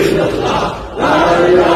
ইল্লাল্লাহ লা ইলাহা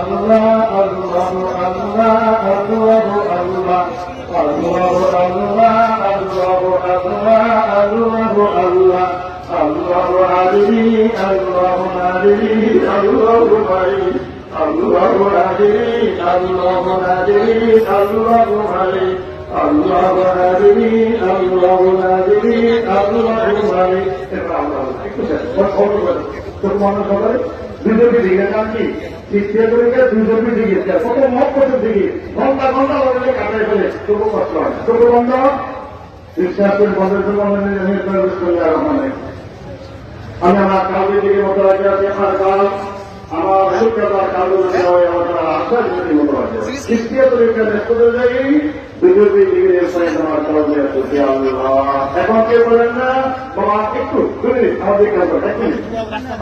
আল্লাহ আল্লাহ আল্লাহ আল্লাহ আল্লাহ আল্লাহ আল্লাহ আল্লাহ আল্লাহ আল্লাহ আল্লাহ আলী আল্লাহ আলী আল্লাহ ভাই আল্লাহ আলী আল্লাহ আলী আল্লাহ ভাই আল্লাহ আলী আল্লাহ আলী আল্লাহ ভাই তোর মনে করে দুজনকে যান কি? তৃতীয় পরীক্ষা দুজনকে দিকে কত মত কত দিকে ঘণ্টা ঘণ্টা বদলে কাটাই ফেলে। তবু কষ্ট হয় তবু বন্ধ। করে বন্ধের জন্য আমি আমার দিকে মতো রাখি আমার আমার হয় আশ্বাস মতো। আছে তৃতীয় পরীক্ষা যাই বিজেপি ডিগ্রির সাইড আমার কালো আছে আল্লাহ এখন কে বলেন না বাবা একটু দুই আমাদের কাজ এক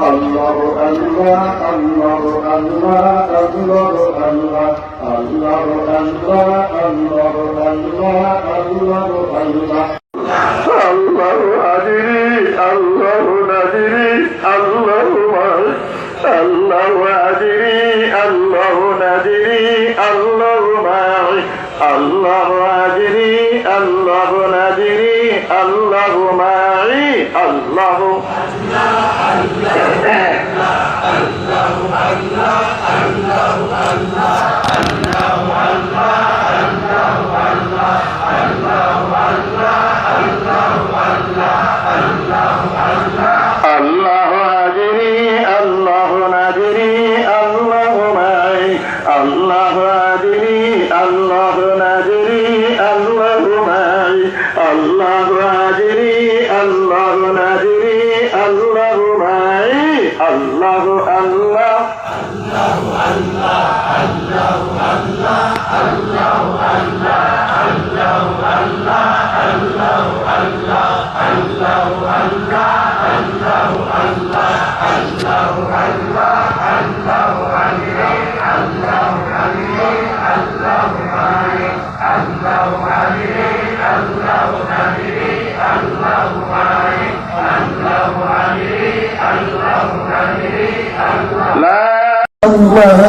আল্লাহ আল্লাহ আল্লাহ আল্লাহ আল্লাহ আল্লাহ আল্লাহ আল্লাহ আল্লাহ আল্লাহ আল্লাহ আল্লাহ আল্লাহ আদিরি আল্লাহ নাদিরি আল্লাহ আল্লাহ আদিরি الله أجري الله نجري الله معي الله. الله الله الله الله الله আল্লাহ আল্লাহ। Allah الله